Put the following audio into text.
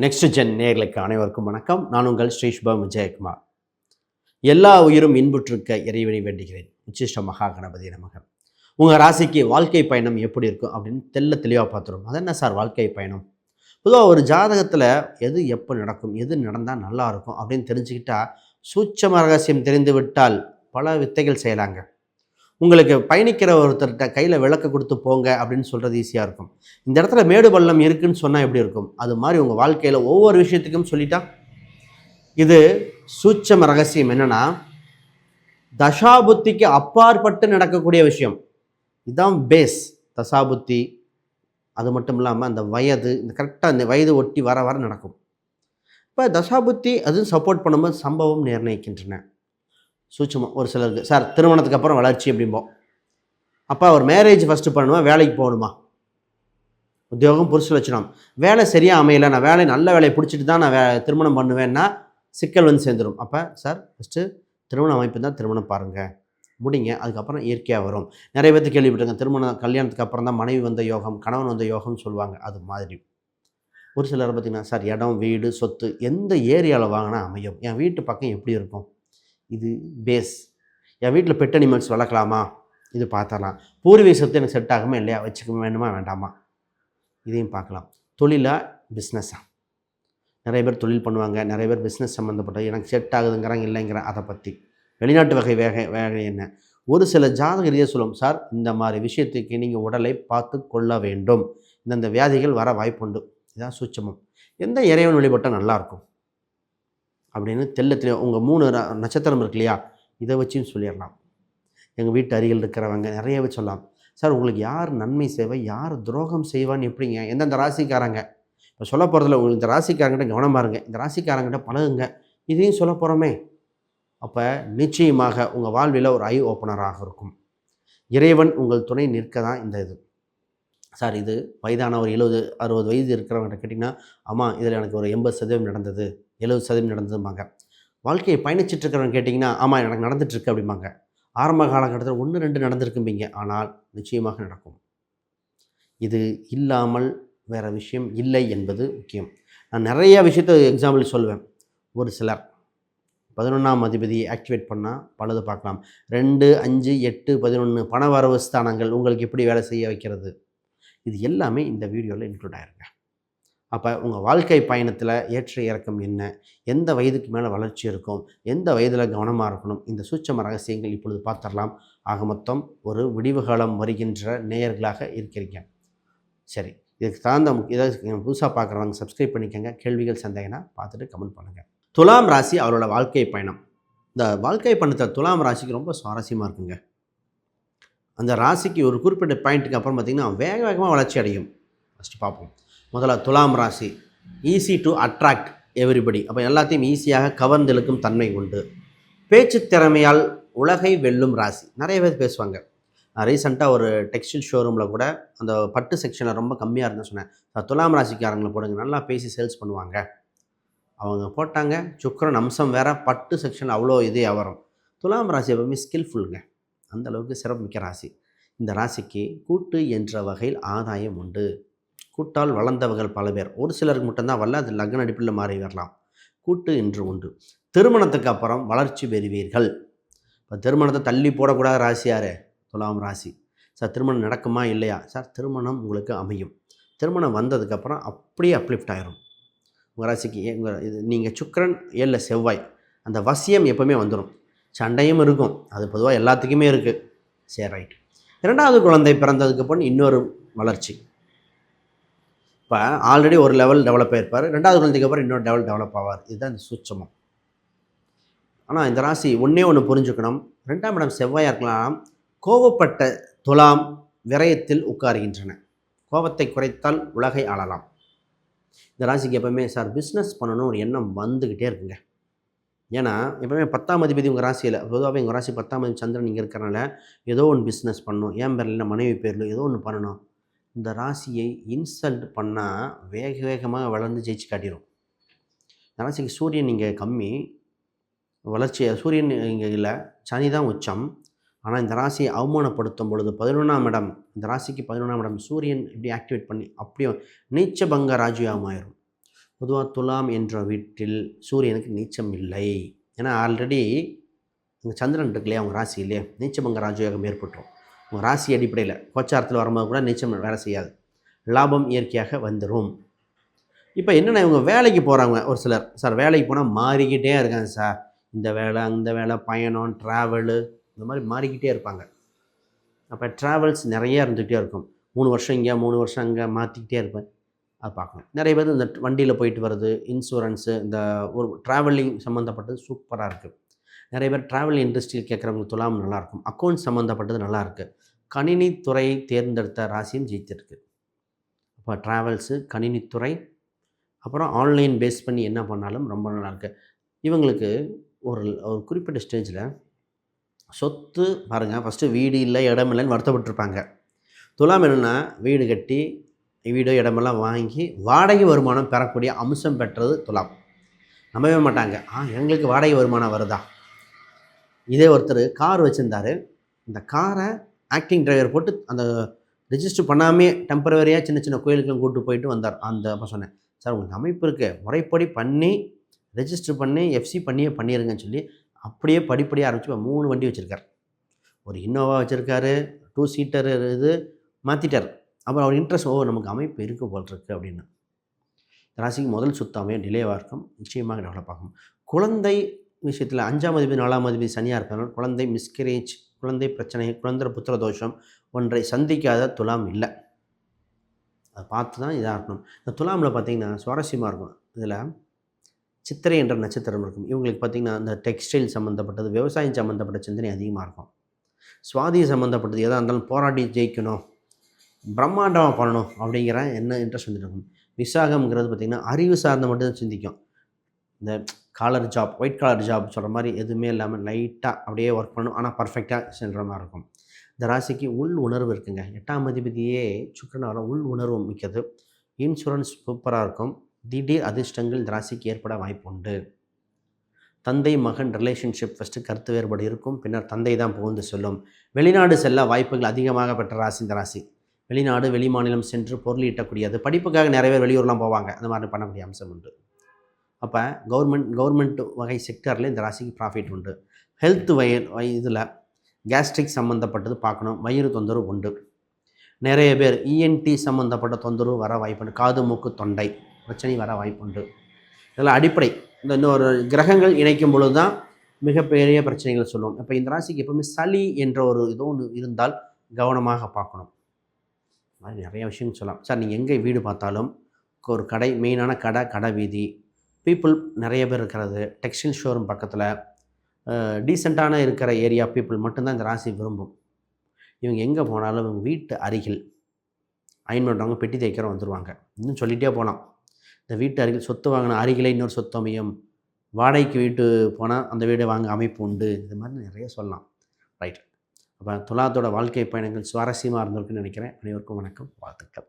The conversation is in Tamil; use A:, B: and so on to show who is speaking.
A: நெக்ஸ்ட் ஜென் நேர்களுக்கு அனைவருக்கும் வணக்கம். நான் உங்கள் ஸ்ரீஷ்பம் விஜயகுமார். எல்லா உயிரும் இன்புற்றிருக்க இறைவனை வேண்டுகிறேன். உச்சிஷ்ட மகா கணபதி நமக. உங்கள் ராசிக்கு வாழ்க்கை பயணம் எப்படி இருக்கும் அப்படின்னு தெல்ல தெளிவாக பார்த்துரும் அது என்ன சார் வாழ்க்கை பயணம்? பொதுவாக ஒரு ஜாதகத்தில் எது எப்போ நடக்கும் எது நடந்தால் நல்லா இருக்கும் அப்படின்னு தெரிஞ்சுக்கிட்டா சூட்சம ரகசியம் தெரிந்து விட்டால் பல வித்தைகள் செய்யலாங்க. உங்களுக்கு பயணிக்கிற ஒருத்தர்கிட்ட கையில் விளக்க கொடுத்து போங்க அப்படின்னு சொல்கிறது ஈஸியாக இருக்கும். இந்த இடத்துல மேடு பள்ளம் இருக்குன்னு சொன்னால் எப்படி இருக்கும்? அது மாதிரி உங்கள் வாழ்க்கையில் ஒவ்வொரு விஷயத்துக்கும் சொல்லிட்டா? இது சூட்சம ரகசியம். என்னென்னா தசாபுத்திக்கு அப்பாற்பட்டு நடக்கக்கூடிய விஷயம். இதுதான் பேஸ் தசாபுத்தி அது மட்டும் இல்லாமல் அந்த வயது இந்த கரெக்டாக அந்த வயது ஒட்டி வர வர நடக்கும். இப்போ தசாபுத்தி அது சப்போர்ட் பண்ணும்போது சம்பவம் நிர்ணயிக்கின்றன. சூட்சமாக ஒரு சிலருக்கு. சார் திருமணத்துக்கு அப்புறம் வளர்ச்சி அப்படிம்போம் அப்போ ஒரு மேரேஜ் ஃபஸ்ட்டு பண்ணணுமா வேலைக்கு போகணுமா? உத்தியோகம் புரிசு லட்சணம் வேலை சரியாக அமையலை. நான் வேலை நல்ல வேலையை பிடிச்சிட்டு தான் நான் வே திருமணம் பண்ணுவேன்னா சிக்கல் வந்து சேர்ந்துடும் அப்போ சார் ஃபஸ்ட்டு திருமண அமைப்பு தான் திருமணம் பாருங்கள் முடிங்க. அதுக்கப்புறம் இயற்கையாக வரும். நிறைய பேர்த்து கேள்விப்பட்டிருங்க திருமணம் கல்யாணத்துக்கு அப்புறம் தான் மனைவி வந்த யோகம் கணவன் வந்த யோகம்னு சொல்லுவாங்க. அது மாதிரி. ஒரு சிலர் பார்த்திங்கன்னா சார் இடம் வீடு சொத்து எந்த ஏரியாவில் வாங்கினா அமையும்? என் வீட்டு பக்கம் எப்படி இருக்கும்? இது பேஸ் என் வீட்டில் பெட் அனிமல்ஸ் வளர்க்கலாமா? இது பார்த்தரலாம் பூர்வீக சொத்து எனக்கு செட் ஆகுமா இல்லையா? வச்சுக்க வேணுமா வேண்டாமா? இதையும் பார்க்கலாம். தொழிலா பிஸ்னஸா நிறைய பேர் தொழில் பண்ணுவாங்க. நிறைய பேர் பிஸ்னஸ் சம்மந்தப்பட்ட எனக்கு செட் ஆகுதுங்கிறாங்க இல்லைங்கிற அதை பற்றி வெளிநாட்டு வகை வேக வேலை என்ன? ஒரு சில ஜாதக ரீதியாக சொல்லும் சார் இந்த மாதிரி விஷயத்துக்கு நீங்கள் உடலை பார்த்து கொள்ள வேண்டும். இந்தந்த வியாதிகள் வர வாய்ப்புண்டு. இதான் சூட்சமம். எந்த இறைவன் வழிபட்டால் நல்லாயிருக்கும் அப்படின்னு தெல்ல உங்கள் மூணு நட்சத்திரம் இருக்கு இல்லையா? இதை வச்சும் சொல்லிடலாம். எங்கள் வீட்டு அருகில் இருக்கிறவங்க நிறையவே சொல்லலாம். சார் உங்களுக்கு யார் நன்மை செய்வா? யார் துரோகம் செய்வான்னு எப்படிங்க? எந்தெந்த ராசிக்காரங்க? இப்போ சொல்ல போகிறதுல உங்களுக்கு இந்த ராசிக்காரங்கிட்ட கவனமாக இருங்க. இந்த ராசிக்காரங்கிட்ட பழகுங்க. இதையும் சொல்ல போகிறோமே அப்போ நிச்சயமாக உங்கள் வாழ்வில் ஒரு ஐ ஓப்பனராக இருக்கும். இறைவன் உங்கள் துணை நிற்க தான் இந்த இது. சார் இது வயதான ஒரு எழுபது அறுபது வயது இருக்கிறவங்ககிட்ட கேட்டிங்கன்னா ஆமாம் இதில் எனக்கு ஒரு எண்பது சதவீதம் நடந்தது. எழுபது சதவீதம் நடந்ததும்பாங்க. வாழ்க்கையை பயணிச்சுட்டு இருக்கிறவங்க கேட்டிங்கன்னா ஆமாம் எனக்கு நடந்துட்டுருக்கு அப்படிம்பாங்க. ஆரம்ப காலகட்டத்தில் ஒன்று ரெண்டு நடந்திருக்கும்பீங்க. ஆனால் நிச்சயமாக நடக்கும். இது இல்லாமல் வேறு விஷயம் இல்லை என்பது முக்கியம். நான் நிறையா விஷயத்த எக்ஸாம்பிள் சொல்லுவேன் ஒரு சிலர் பதினொன்றாம் அதிபதியை ஆக்டிவேட் பண்ணால் பலது பார்க்கலாம். ரெண்டு அஞ்சு எட்டு பதினொன்று பண வரவு ஸ்தானங்கள் உங்களுக்கு எப்படி வேலை செய்ய வைக்கிறது? இது எல்லாமே இந்த வீடியோவில் இன்க்ளூட் ஆயிருங்க. அப்போ உங்கள் வாழ்க்கை பயணத்தில் ஏற்ற இறக்கம் என்ன? எந்த வயதுக்கு மேலே வளர்ச்சி இருக்கும்? எந்த வயதில் கவனமாக இருக்கணும்? இந்த சூட்சம ரகசியங்கள் இப்பொழுது பார்த்துடலாம். ஆக மொத்தம் ஒரு விடிவு காலம் வருகின்ற நேயர்களாக இருக்கிறீங்க. சரி இதுக்கு தகுந்த முக்கிய ஏதாவது புதுசாக பார்க்குறவங்க சப்ஸ்கிரைப் பண்ணிக்கோங்க. கேள்விகள் சந்தேகம்னா பார்த்துட்டு கமெண்ட் பண்ணுங்கள் துலாம் ராசி அவரோட வாழ்க்கை பயணம். இந்த வாழ்க்கை பயணத்தில் துலாம் ராசிக்கு ரொம்ப சுவாரஸ்யமாக இருக்குங்க. அந்த ராசிக்கு ஒரு குறிப்பிட்ட பாயிண்ட்டுக்கு அப்புறம் பார்த்திங்கன்னா வேக வேகமாக வளர்ச்சி அடையும். ஃபஸ்ட்டு பார்ப்போம். முதல்ல துலாம் ராசி. ஈஸி டு அட்ராக்ட் எவ்ரிபடி அப்போ எல்லாத்தையும் ஈஸியாக கவர்ந்தெழுக்கும் தன்மை உண்டு. பேச்சு திறமையால் உலகை வெல்லும் ராசி. நிறைய பேர் பேசுவாங்க. நான் ரீசெண்டாக ஒரு டெக்ஸ்டைல் ஷோரூமில் கூட அந்த பட்டு செக்ஷனில் ரொம்ப கம்மியாக இருந்தேன் சொன்னேன். துலாம் ராசிக்காரங்களை போடுங்க. நல்லா பேசி சேல்ஸ் பண்ணுவாங்க. அவங்க போட்டாங்க. சுக்கரன் அம்சம் வேறு. பட்டு செக்ஷன் அவ்வளோ இதே வரும் துலாம் ராசி எப்பவுமே ஸ்கில்ஃபுல்லுங்க அந்தளவுக்கு சிறப்புமிக்க ராசி. இந்த ராசிக்கு கூட்டு என்ற வகையில் ஆதாயம் உண்டு. கூட்டால் வளர்ந்தவர்கள் பல பேர். ஒரு சிலருக்கு மட்டும்தான் வரல அது லக்ன அடிப்பில் மாறி வரலாம். கூட்டு என்று உண்டு. திருமணத்துக்கு அப்புறம் வளர்ச்சி பெறுவீர்கள். இப்போ திருமணத்தை தள்ளி போடக்கூடாத ராசி யாரு துலாம் ராசி. சார் திருமணம் நடக்குமா இல்லையா? சார் திருமணம் உங்களுக்கு அமையும். திருமணம் வந்ததுக்கப்புறம் அப்படியே அப்லிஃப்ட் ஆயிரும். உங்கள் ராசிக்கு உங்கள் இது நீங்கள் சுக்கரன் ஏழில் செவ்வாய். அந்த வசியம் எப்போவுமே வந்துடும் சண்டையும் இருக்கும். அது பொதுவாக எல்லாத்துக்குமே இருக்குது சரி ரைட் இரண்டாவது குழந்தை பிறந்ததுக்கு அப்புறம் இன்னொரு வளர்ச்சி. இப்போ ஆல்ரெடி ஒரு லெவல் டெவலப் ஆயிருப்பார். ரெண்டாவது குழந்தைக்கு அப்புறம் இன்னொரு லெவல் டெவலப் ஆவார். இதுதான் இந்த சூட்சமம். ஆனால் இந்த ராசி ஒன்றே ஒன்று புரிஞ்சுக்கணும். ரெண்டாம் இடம் செவ்வாயாக இருக்கலாம். கோவப்பட்ட துலாம் விரயத்தில் உட்காருகின்றன. கோபத்தை குறைத்தால் உலகை ஆளலாம். இந்த ராசிக்கு எப்போவுமே சார் பிஸ்னஸ் பண்ணணும் ஒரு எண்ணம் வந்துக்கிட்டே இருக்குங்க. ஏன்னா எப்பவுமே பத்தாம் அதிபதி உங்கள் ராசியில் பொதுவாகவே உங்கள் ராசி பத்தாம் அதிபதி சந்திரன் இங்கே இருக்கிறனால ஏதோ ஒன்று பிஸ்னஸ் பண்ணணும். ஏன் பேரில் மனைவி பேரில் ஏதோ ஒன்று பண்ணணும். இந்த ராசியை இன்சல்ட் பண்ணால் வேக வேகமாக வளர்ந்து ஜெயிச்சு காட்டிடும் இந்த ராசிக்கு சூரியன் இங்கே கம்மி. வளர்ச்சி சூரியன் இங்கே இல்லை சனி தான் உச்சம். ஆனால் இந்த ராசியை அவமானப்படுத்தும் பொழுது பதினொன்றாம் இடம் இந்த ராசிக்கு பதினொன்றாம் இடம் சூரியன் இப்படி ஆக்டிவேட் பண்ணி அப்படியே நீச்சபங்க பங்க ஆயிரும். பொதுவாக துலாம் என்ற வீட்டில் சூரியனுக்கு நீச்சம் இல்லை. ஏன்னா ஆல்ரெடி இங்கே சந்திரன் இருக்கு இல்லையா அவங்க ராசி இல்லையா நீச்சபங்க ராஜயோகம் ஏற்பட்டுரும். உங்கள் ராசி அடிப்படையில் கோச்சாரத்தில் வரும்போது கூட நிச்சயம் வேலை செய்யாது. லாபம் இயற்கையாக வந்துடும் இப்போ என்னென்ன இவங்க வேலைக்கு போகிறாங்க ஒரு சிலர். சார் வேலைக்கு போனால் மாறிக்கிட்டே இருக்காங்க சார். இந்த வேலை அந்த வேலை பயணம் ட்ராவலு இந்த மாதிரி மாறிக்கிட்டே இருப்பாங்க. அப்போ ட்ராவல்ஸ் நிறையா இருந்துகிட்டே இருக்கும். மூணு வருஷம் இங்கே மூணு வருஷம் அங்கே மாற்றிக்கிட்டே இருப்பேன். அது பார்க்கணும். நிறைய பேர் இந்த வண்டியில் போயிட்டு வர்றது இன்சூரன்ஸு இந்த ஒரு ட்ராவலிங் சம்மந்தப்பட்டது சூப்பராக இருக்குது நிறைய பேர் ட்ராவல் இண்டஸ்ட்ரியில் கேட்குறவங்க துலாம் நல்லாயிருக்கும். அக்கௌண்ட் சம்மந்தப்பட்டது நல்லாயிருக்கு. கணினித்துறை தேர்ந்தெடுத்த ராசியும் ஜெயித்திருக்கு. அப்போ ட்ராவல்ஸு கணினித்துறை அப்புறம் ஆன்லைன் பேஸ் பண்ணி என்ன பண்ணாலும் ரொம்ப நல்லாயிருக்கு. இவங்களுக்கு ஒரு ஒரு குறிப்பிட்ட ஸ்டேஜில் சொத்து பாருங்கள் ஃபஸ்ட்டு வீடு இல்லை இடம் இல்லைன்னு வருத்தப்பட்டிருப்பாங்க. துலாம் என்னென்னா வீடு கட்டி வீடு இடமெல்லாம் வாங்கி வாடகை வருமானம் பெறக்கூடிய அம்சம் பெற்றது துலாம். நம்பவே மாட்டாங்க. ஆ எங்களுக்கு வாடகை வருமானம் வருதா? இதே ஒருத்தர் கார் வச்சுருந்தாரு. இந்த காரை ஆக்டிங் டிரைவர் போட்டு அந்த ரிஜிஸ்டர் பண்ணாமே டெம்பரவரியாக சின்ன சின்ன கோயிலுக்கெல்லாம் கூப்பிட்டு போயிட்டு வந்தார். அந்த அப்போ சொன்னேன் சார் உங்களுக்கு அமைப்பு இருக்குது முறைப்படி பண்ணி ரெஜிஸ்டர் பண்ணி எஃப்சி பண்ணியே பண்ணிடுங்கன்னு சொல்லி அப்படியே படிப்படியாக ஆரம்பிச்சு மூணு வண்டி வச்சுருக்கார். ஒரு இன்னோவா வச்சுருக்காரு டூ சீட்டர் இது மாற்றிட்டார் அப்புறம் அவர் இன்ட்ரெஸ்ட் ஓ நமக்கு அமைப்பு இருக்க போல் இருக்குது அப்படின்னு. ராசிக்கு முதல் சுத்தாமே டிலேவாக இருக்கும். நிச்சயமாக டெவலப் ஆகும் குழந்தை விஷயத்தில் அஞ்சாம் அதிபதி நாலாம் அதிபதி சனியாக இருக்கணும் குழந்தை மிஸ்கரேஜ் குழந்தை பிரச்சனை குழந்தை புத்திர தோஷம் ஒன்றை சந்திக்காத துலாம் இல்லை. அதை பார்த்து தான் இதாக இருக்கணும். இந்த துலாமில் பார்த்திங்கன்னா சுவாரஸ்யமாக இருக்கும். இதில் சித்திரை என்ற நட்சத்திரம் இருக்கும். இவங்களுக்கு பார்த்திங்கன்னா இந்த டெக்ஸ்டைல் சம்மந்தப்பட்டது விவசாயம் சம்மந்தப்பட்ட சிந்தனை அதிகமாக இருக்கும். சுவாதி சம்மந்தப்பட்டது எதாக இருந்தாலும் போராடி ஜெயிக்கணும். பிரம்மாண்டமாக பண்ணணும் அப்படிங்கிற என்ன இன்ட்ரெஸ்ட் வந்துட்டு இருக்கும். விசாகம்ங்கிறது பார்த்திங்கன்னா அறிவு சார்ந்த மட்டும் தான் சிந்திக்கும். இந்த collar job white collar job சொல்கிற மாதிரி எதுவுமே இல்லாமல் லைட்டாக அப்படியே ஒர்க் பண்ணும் ஆனால் பர்ஃபெக்டாக செல்கிற மாதிரி இருக்கும். இந்த ராசிக்கு உள் உணர்வு இருக்குங்க. எட்டாம் அதிபதியே சுக்கரனால உள் உணர்வு மிக்கது. இன்சூரன்ஸ் சூப்பராக இருக்கும். திடீர் அதிர்ஷ்டங்கள் இந்த ராசிக்கு ஏற்பட வாய்ப்பு உண்டு. தந்தை மகன் ரிலேஷன்ஷிப் ஃபஸ்ட்டு கருத்து வேறுபாடு இருக்கும். பின்னர் தந்தை தான் புகுந்து சொல்லும். வெளிநாடு செல்ல வாய்ப்புகள் அதிகமாக பெற்ற ராசி இந்த ராசி. வெளிநாடு வெளி மாநிலம் சென்று பொருள் ஈட்டக்கூடியது. படிப்புக்காக நிறைய பேர் வெளியூர்லாம் போவாங்க. அந்த மாதிரி பண்ணக்கூடிய அம்சம் உண்டு. அப்போ கவர்மெண்ட் கவர்மெண்ட் வகை செக்டரில் இந்த ராசிக்கு ப்ராஃபிட் உண்டு. ஹெல்த் வயல் இதில் கேஸ்ட்ரிக் சம்மந்தப்பட்டது பார்க்கணும். வயிறு தொந்தரவு உண்டு. நிறைய பேர் இஎன்டி சம்மந்தப்பட்ட தொந்தரவு வர வாய்ப்புண்டு காது மூக்கு தொண்டை பிரச்சனை வர வாய்ப்புண்டு இதெல்லாம் அடிப்படை. இந்த இன்னொரு கிரகங்கள் இணைக்கும் பொழுது தான் மிகப்பெரிய பிரச்சனைகள் சொல்லுவோம் இப்போ இந்த ராசிக்கு எப்பவுமே சளி என்ற ஒரு இதோ ஒன்று இருந்தால் கவனமாக பார்க்கணும். மாதிரி நிறைய விஷயம் சொல்லலாம். சார் நீங்கள் எங்கே வீடு பார்த்தாலும் ஒரு கடை மெயினான கடை கடை வீதி பீப்புள் நிறைய பேர் இருக்கிறது. டெக்ஸ்டைல் ஷோரூம் பக்கத்தில் டீசெண்டான இருக்கிற ஏரியா பீப்புள் மட்டும்தான் இந்த ராசி விரும்பும். இவங்க எங்கே போனாலும் இவங்க வீட்டு அருகில் அயன் பண்ணுறவங்க பெட்டி தைக்கிறோம் வந்துடுவாங்க இன்னும் சொல்லிகிட்டே போகலாம் இந்த வீட்டு அருகில் சொத்து வாங்கின அருகிலே இன்னொரு சொத்து அமையும். வாடகைக்கு வீட்டு போனால் அந்த வீடு வாங்க அமைப்பு உண்டு. இது மாதிரி நிறைய சொல்லலாம். ரைட். அப்போ துலாத்தோட வாழ்க்கை பயணங்கள் சுவாரஸ்யமாக இருந்திருக்குன்னு நினைக்கிறேன். அனைவருக்கும் வணக்கம். வாழ்த்துக்கள்.